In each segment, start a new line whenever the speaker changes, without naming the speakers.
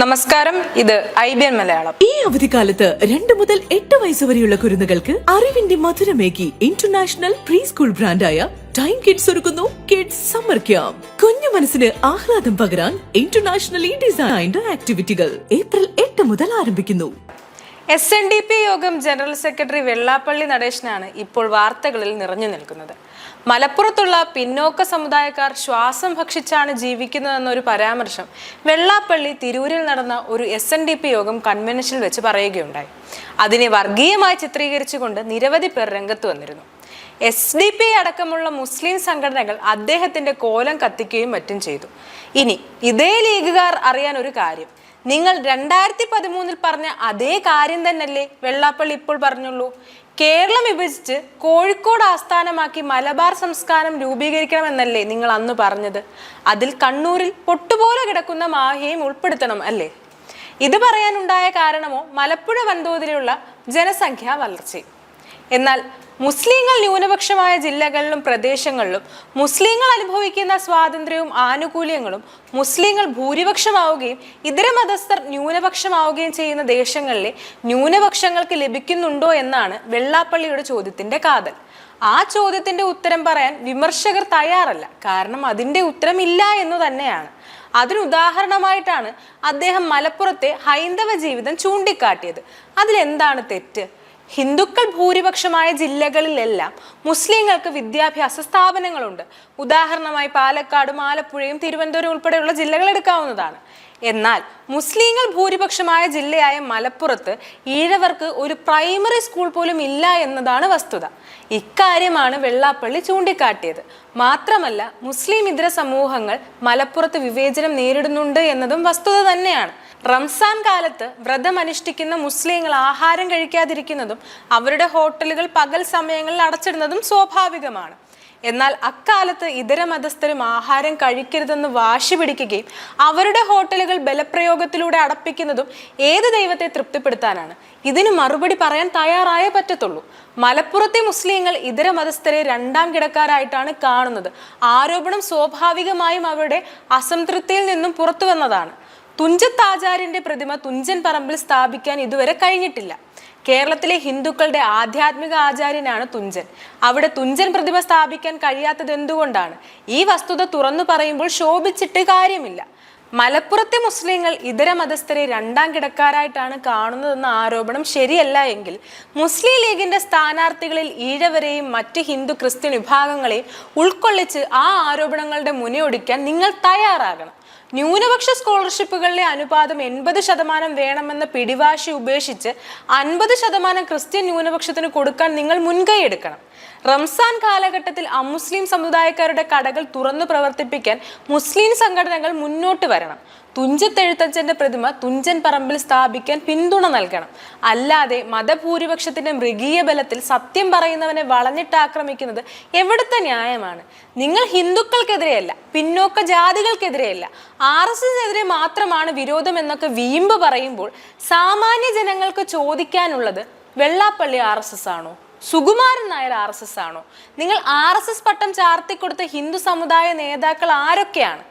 നമസ്കാരം ഇത് I B N Malayalam.
ഈ അവധിക്കാലത്ത് രണ്ട് മുതൽ എട്ട് വയസ്സ് വരെയുള്ള കുരുന്നുകൾക്ക് അറിവിന്റെ മധുരമേകി ഇന്റർനാഷണൽ പ്രീ സ്കൂൾ ബ്രാൻഡായ ടൈം കിഡ്സ് ഒരുക്കുന്നു കിഡ്സ് സമ്മർ ക്യാമ്പ് കുഞ്ഞു മനസ്സിന് ആഹ്ലാദം പകരാൻ ഇന്റർനാഷണലി ഡിസൈൻഡ് ആക്ടിവിറ്റികൾ ഏപ്രിൽ എട്ട് മുതൽ ആരംഭിക്കുന്നു.
എസ് എൻ ഡി പി യോഗം ജനറൽ സെക്രട്ടറി വെള്ളാപ്പള്ളി നടേശനാണ് ഇപ്പോൾ വാർത്തകളിൽ നിറഞ്ഞു നിൽക്കുന്നത്. മലപ്പുറത്തുള്ള പിന്നോക്ക സമുദായക്കാർ ശ്വാസം ഭക്ഷിച്ചാണ് ജീവിക്കുന്നതെന്നൊരു പരാമർശം വെള്ളാപ്പള്ളി തിരൂരിൽ നടന്ന ഒരു എസ് എൻ ഡി പി യോഗം കൺവെൻഷനിൽ വെച്ച് പറയുകയുണ്ടായി. അതിനെ വർഗീയമായി ചിത്രീകരിച്ചുകൊണ്ട് നിരവധി പേർ രംഗത്ത് വന്നിരുന്നു. എസ് ഡി പി അടക്കമുള്ള മുസ്ലിം സംഘടനകൾ അദ്ദേഹത്തിന്റെ കോലം കത്തിക്കുകയും മറ്റും ചെയ്തു. ഇനി ഇതേ ലീഗുകാർ അറിയാൻ ഒരു കാര്യം. നിങ്ങൾ രണ്ടായിരത്തി പതിമൂന്നിൽ പറഞ്ഞ അതേ കാര്യം തന്നെയല്ലേ വെള്ളാപ്പള്ളി ഇപ്പോൾ പറഞ്ഞുള്ളൂ. കേരളം വിഭജിച്ച് കോഴിക്കോട് ആസ്ഥാനമാക്കി മലബാർ സംസ്കാരം രൂപീകരിക്കണമെന്നല്ലേ നിങ്ങൾ അന്ന് പറഞ്ഞത്. അതിൽ കണ്ണൂരിൽ പൊട്ടുപോലെ കിടക്കുന്ന മാഹിയും ഉൾപ്പെടുത്തണം അല്ലേ? ഇത് പറയാനുണ്ടായ കാരണമോ മലപ്പുഴ വൻതോതിലുള്ള ജനസംഖ്യാ വളർച്ചയും? എന്നാൽ മുസ്ലിങ്ങൾ ന്യൂനപക്ഷമായ ജില്ലകളിലും പ്രദേശങ്ങളിലും മുസ്ലിങ്ങൾ അനുഭവിക്കുന്ന സ്വാതന്ത്ര്യവും ആനുകൂല്യങ്ങളും മുസ്ലിങ്ങൾ ഭൂരിപക്ഷമാവുകയും ഇതര മതസ്ഥർ ന്യൂനപക്ഷമാവുകയും ചെയ്യുന്ന ദേശങ്ങളിലെ ന്യൂനപക്ഷങ്ങൾക്ക് ലഭിക്കുന്നുണ്ടോ എന്നാണ് വെള്ളാപ്പള്ളിയുടെ ചോദ്യത്തിന്റെ കാതൽ. ആ ചോദ്യത്തിന്റെ ഉത്തരം പറയാൻ വിമർശകർ തയ്യാറല്ല. കാരണം അതിന്റെ ഉത്തരം ഇല്ല എന്ന് തന്നെയാണ്. അതിന് ഉദാഹരണമായിട്ടാണ് അദ്ദേഹം മലപ്പുറത്തെ ഹൈന്ദവ ജീവിതം ചൂണ്ടിക്കാട്ടിയത്. അതിലെന്താണ് തെറ്റ്? ഹിന്ദുക്കൾ ഭൂരിപക്ഷമായ ജില്ലകളിലെല്ലാം മുസ്ലിങ്ങൾക്ക് വിദ്യാഭ്യാസ സ്ഥാപനങ്ങളുണ്ട്. ഉദാഹരണമായി പാലക്കാടും ആലപ്പുഴയും തിരുവനന്തപുരം ഉൾപ്പെടെയുള്ള ജില്ലകൾ എടുക്കാവുന്നതാണ്. എന്നാൽ മുസ്ലിങ്ങൾ ഭൂരിപക്ഷമായ ജില്ലയായ മലപ്പുറത്ത് ഈഴവർക്ക് ഒരു പ്രൈമറി സ്കൂൾ പോലും ഇല്ല എന്നതാണ് വസ്തുത. ഇക്കാര്യമാണ് വെള്ളാപ്പള്ളി ചൂണ്ടിക്കാട്ടിയത്. മാത്രമല്ല മുസ്ലിം ഇതര സമൂഹങ്ങൾ മലപ്പുറത്ത് വിവേചനം നേരിടുന്നുണ്ട് എന്നതും വസ്തുത തന്നെയാണ്. റംസാൻ കാലത്ത് വ്രതം അനുഷ്ഠിക്കുന്ന മുസ്ലിങ്ങൾ ആഹാരം കഴിക്കാതിരിക്കുന്നതും അവരുടെ ഹോട്ടലുകൾ പകൽ സമയങ്ങളിൽ അടച്ചിടുന്നതും സ്വാഭാവികമാണ്. എന്നാൽ അക്കാലത്ത് ഇതര മതസ്ഥരും ആഹാരം കഴിക്കരുതെന്ന് വാശി പിടിക്കുകയും അവരുടെ ഹോട്ടലുകൾ ബലപ്രയോഗത്തിലൂടെ അടപ്പിക്കുന്നതും ഏത് ദൈവത്തെ തൃപ്തിപ്പെടുത്താനാണ്? ഇതിന് മറുപടി പറയാൻ തയ്യാറായേ പറ്റത്തുള്ളൂ. മലപ്പുറത്തെ മുസ്ലിങ്ങൾ ഇതര മതസ്ഥരെ രണ്ടാം കിടക്കാരായിട്ടാണ് കാണുന്നത്. ആരോപണം സ്വാഭാവികമായും അവരുടെ അസംതൃപ്തിയിൽ നിന്നും പുറത്തു വന്നതാണ് തുഞ്ചത്താചാര്യന്റെ പ്രതിമ തുഞ്ചൻ പറമ്പിൽ സ്ഥാപിക്കാൻ ഇതുവരെ കഴിഞ്ഞിട്ടില്ല. കേരളത്തിലെ ഹിന്ദുക്കളുടെ ആധ്യാത്മിക ആചാര്യനാണ് തുഞ്ചൻ. അവിടെ തുഞ്ചൻ പ്രതിമ സ്ഥാപിക്കാൻ കഴിയാത്തത് എന്തുകൊണ്ടാണ്? ഈ വസ്തുത തുറന്നു പറയുമ്പോൾ ശോഭിച്ചിട്ട് കാര്യമില്ല. മലപ്പുറത്തെ മുസ്ലിങ്ങൾ ഇതര മതസ്ഥരെ രണ്ടാം കിടക്കാരായിട്ടാണ് കാണുന്നതെന്ന ആരോപണം ശരിയല്ല എങ്കിൽ മുസ്ലിം ലീഗിന്റെ സ്ഥാനാർത്ഥികളിൽ ഈഴവരെയും മറ്റ് ഹിന്ദു ക്രിസ്ത്യൻ വിഭാഗങ്ങളെയും ഉൾക്കൊള്ളിച്ച് ആ ആരോപണങ്ങളുടെ മുനയൊടിക്കാൻ നിങ്ങൾ തയ്യാറാകണം. ന്യൂനപക്ഷ സ്കോളർഷിപ്പുകളിലെ അനുപാതം എൺപത് ശതമാനം വേണമെന്ന പിടിവാശി ഉപേക്ഷിച്ച് അൻപത് ശതമാനം ക്രിസ്ത്യൻ ന്യൂനപക്ഷത്തിന് കൊടുക്കാൻ നിങ്ങൾ മുൻകൈ എടുക്കണം. റംസാൻ കാലഘട്ടത്തിൽ അമുസ്ലിം സമുദായക്കാരുടെ കടകൾ തുറന്നു പ്രവർത്തിപ്പിക്കാൻ മുസ്ലിം സംഘടനകൾ മുന്നോട്ട് വരണം. തുഞ്ചത്തെഴുത്തച്ഛന്റെ പ്രതിമ തുഞ്ചൻ പറമ്പിൽ സ്ഥാപിക്കാൻ പിന്തുണ നൽകണം. അല്ലാതെ മതഭൂരിപക്ഷത്തിന്റെ മൃഗീയ ബലത്തിൽ സത്യം പറയുന്നവനെ വളഞ്ഞിട്ട് ആക്രമിക്കുന്നത് എവിടുത്തെ ന്യായമാണ്? നിങ്ങൾ ഹിന്ദുക്കൾക്കെതിരെയല്ല പിന്നോക്ക ജാതികൾക്കെതിരെയല്ല. ആർ എസ് എസിനെതിരെ മാത്രമാണ് വിരോധം എന്നൊക്കെ വീമ്പ് പറയുമ്പോൾ സാമാന്യ ജനങ്ങൾക്ക് ചോദിക്കാനുള്ളത് വെള്ളാപ്പള്ളി ആർ എസ് എസ് ആണോ? Sukumaran Nair R S S ആണോ? നിങ്ങൾ ആർ എസ് എസ് പട്ടം ചാർത്തിക്കൊടുത്ത ഹിന്ദു സമുദായ നേതാക്കൾ ആരൊക്കെയാണ്?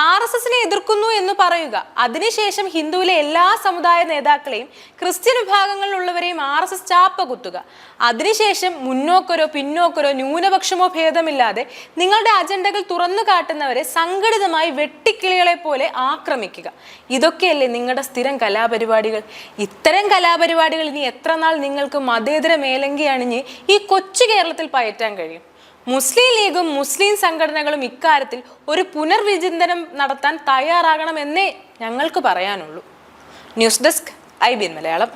ആർ എസ് എസിനെ എതിർക്കുന്നു എന്ന് പറയുക. അതിനുശേഷം ഹിന്ദുവിലെ എല്ലാ സമുദായ നേതാക്കളെയും ക്രിസ്ത്യൻ വിഭാഗങ്ങളിലുള്ളവരെയും ആർ എസ് എസ് ചാപ്പ കുത്തുക. അതിനുശേഷം മുന്നോക്കരോ പിന്നോക്കരോ ന്യൂനപക്ഷമോ ഭേദമില്ലാതെ നിങ്ങളുടെ അജണ്ടകൾ തുറന്നു കാട്ടുന്നവരെ സംഘടിതമായി വെട്ടിക്കിളികളെ പോലെ ആക്രമിക്കുക. ഇതൊക്കെയല്ലേ നിങ്ങളുടെ സ്ഥിരം കലാപരിപാടികൾ. ഇത്തരം കലാപരിപാടികൾ ഇനി എത്ര നാൾ നിങ്ങൾക്ക് മതേതര മേലങ്കി അണിഞ്ഞ് ഈ കൊച്ചു കേരളത്തിൽ പയറ്റാൻ കഴിയും? മുസ്ലിം ലീഗും മുസ്ലിം സംഘടനകളും ഇക്കാര്യത്തിൽ ഒരു പുനർവിചിന്തനം നടത്താൻ തയ്യാറാകണമെന്നേ ഞങ്ങൾക്ക് പറയാനുള്ളൂ. News desk I B Malayalam.